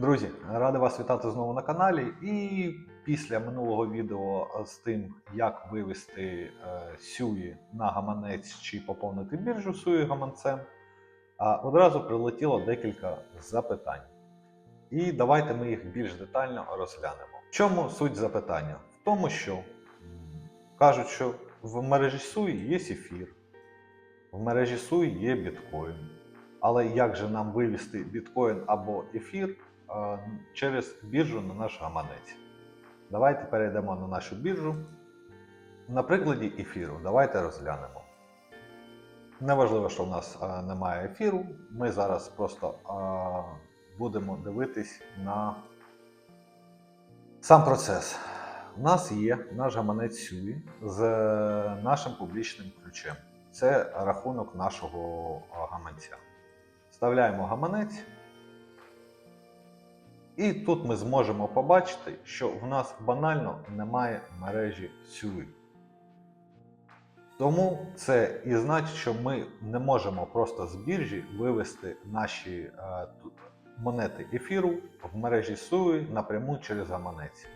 Друзі, радий вас вітати знову на каналі. І після минулого відео з тим, як вивести е, сюї на гаманець чи поповнити біржу сюї гаманцем, одразу прилетіло декілька запитань. І давайте ми їх більш детально розглянемо. В чому суть запитання? В тому, що кажуть, що в мережі суї є ефір, в мережі суї є біткоін. Але як же нам вивести біткоін або ефір через біржу на наш гаманець? Давайте перейдемо на нашу біржу. На прикладі ефіру давайте розглянемо. Неважливо, що в нас е, немає ефіру. Ми зараз просто е, будемо дивитись на сам процес. У нас є наш гаманець Сюї з нашим публічним ключем. Це рахунок нашого е, гаманця. Вставляємо гаманець. І тут ми зможемо побачити, що в нас банально немає мережі Сюї. Тому це і значить, що ми не можемо просто з біржі вивести наші е, монети ефіру в мережі Сюї напряму через гаманець.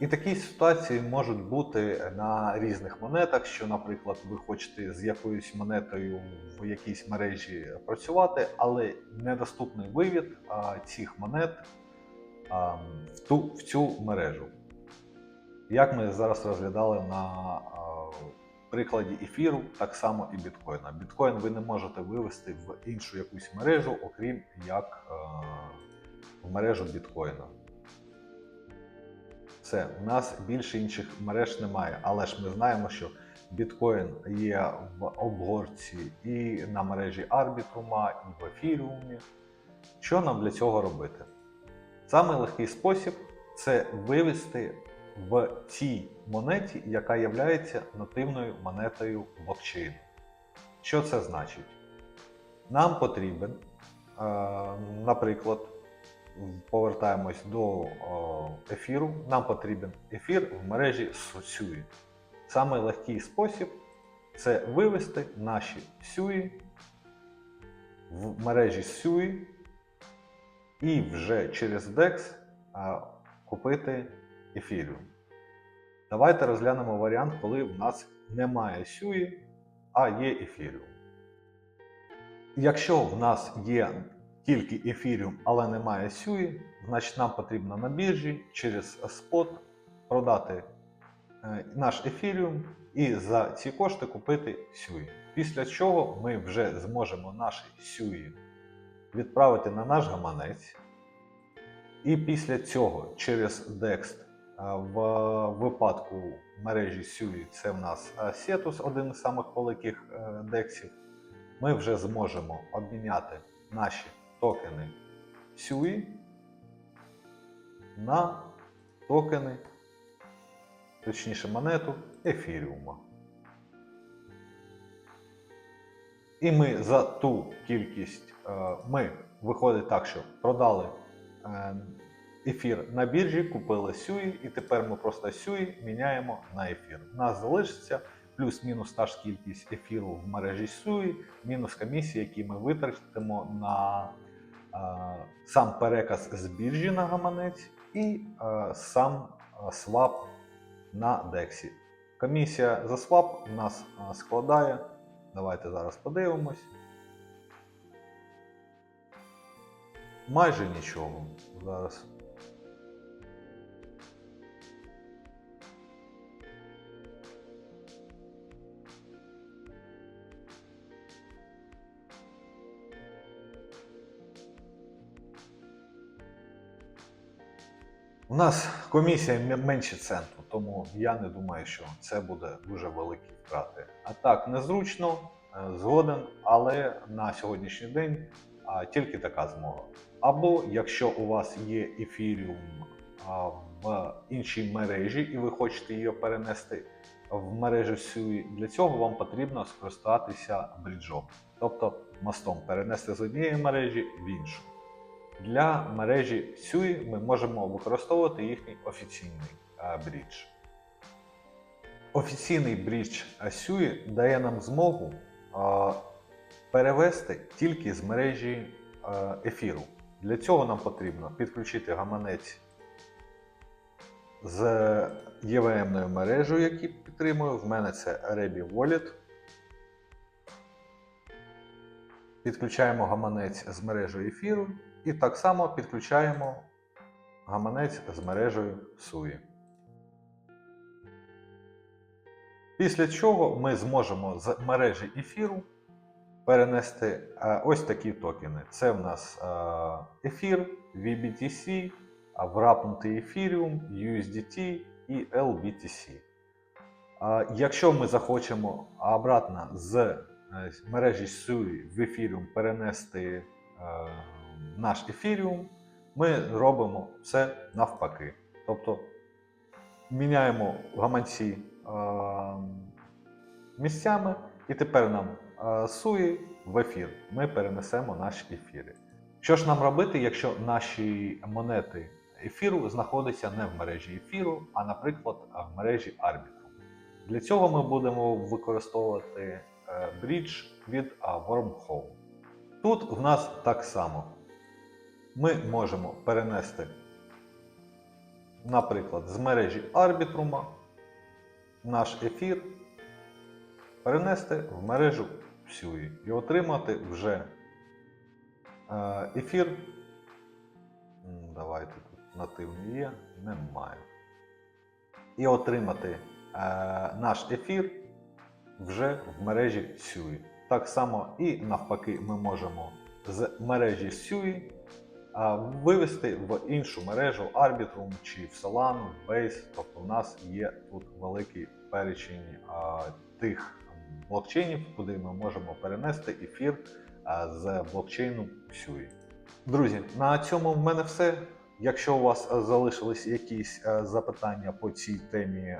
І такі ситуації можуть бути на різних монетах, що, наприклад, ви хочете з якоюсь монетою в якійсь мережі працювати, але недоступний вивід цих монет а, в, ту, в цю мережу. Як ми зараз розглядали на а, прикладі ефіру, так само і біткоїна. Біткоін ви не можете вивести в іншу якусь мережу, окрім як а, в мережу біткоїна. Все, у нас більше інших мереж немає, але ж ми знаємо, що біткоін є в обгорці і на мережі Арбітрума, і в ефіріумі. Що нам для цього робити? Самий легкий спосіб це вивести в цій монеті, яка є нативною монетою блокчейну. Що це значить? Нам потрібен, е, наприклад, повертаємось до ефіру. Нам потрібен ефір в мережі SUI. Самий легкий спосіб це вивести наші SUI в мережі SUI і вже через DEX купити ефіріум. Давайте розглянемо варіант, коли в нас немає SUI, а є ефіріум. Якщо в нас є тільки ефіріум, але немає сюї, значить нам потрібно на біржі через спот продати е, наш ефіріум і за ці кошти купити сюї. Після чого ми вже зможемо наші сюї відправити на наш гаманець. І після цього через DEX е, в випадку мережі Сюї це в нас е, Cetus, один із самих великих е, дексів, ми вже зможемо обміняти наші токени SUI на токени, точніше монету ефіріума. І ми за ту кількість, е, ми виходить так, що продали е, ефір на біржі, купили SUI, і тепер ми просто SUI міняємо на ефір. У нас залишиться плюс-мінус та ж кількість ефіру в мережі SUI, мінус комісії, які ми витратимо на е, сам переказ з біржі на гаманець і сам свап на DEX. Комісія за свап у нас складає. Давайте зараз подивимось. Майже нічого зараз. У нас комісія менше центу, тому я не думаю, що це буде дуже великі втрати. А так, незручно, е, згоден, але на сьогоднішній день тільки така змога. Або якщо у вас є ефіріум в іншій мережі і ви хочете її перенести в мережу SUI, для цього вам потрібно скористатися бріджом, тобто мостом перенести з однієї мережі в іншу. Для мережі SUI ми можемо використовувати їхній офіційний е, брідж. Офіційний брідж SUI дає нам змогу е, перевести тільки з мережі е, ефіру. Для цього нам потрібно підключити гаманець з EVM-ною мережею, який підтримую. В мене це Rebi Wallet. Підключаємо гаманець з мережею ефіру і так само підключаємо гаманець з мережею SUI. Після чого ми зможемо з мережі ефіру перенести е, ось такі токени. Це в нас е, ефір, VBTC, врапнутий Ethereum, USDT і LBTC. Якщо ми захочемо обратно з е, мережі SUI в Ethereum перенести наш Ethereum, ми робимо все навпаки. Тобто міняємо гаманці місцями, і тепер нам суї в ефір. Ми перенесемо наші ефіри. Що ж нам робити, якщо наші монети ефіру знаходяться не в мережі ефіру, а, наприклад, в мережі Arbitrum? Для цього ми будемо використовувати е, брідж від Wormhole. Тут в нас так само. Ми можемо перенести, наприклад, з мережі Arbitrum наш ефір перенести в мережу SUI і отримати вже е, ефір. Давайте тут нативний є, немає. І отримати е, наш ефір вже в мережі SUI. Так само і навпаки ми можемо з мережі а, вивести в іншу мережу Arbitrum чи в Solana, в Base. Тобто у нас є тут великий перечень тих блокчейнів, куди ми можемо перенести ефір з блокчейну SUI. Друзі, на цьому в мене все. Якщо у вас залишились якісь е, запитання по цій темі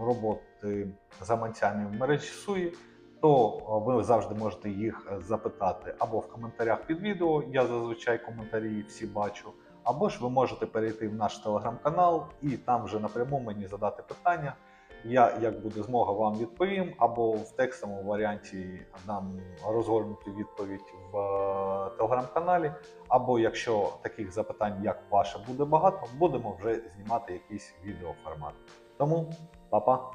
роботи з гаманцями в мережі SUI, то ви завжди можете їх е, запитати або в коментарях під відео, я зазвичай коментарі всі бачу, або ж ви можете перейти в наш телеграм-канал і там вже напряму мені задати питання. Я, як буде змога, вам відповім, або в текстовому варіанті дам розгорнуту відповідь в е, телеграм-каналі. Або якщо таких запитань, як ваше, буде багато, будемо вже знімати якийсь відеоформат. Тому, па-па!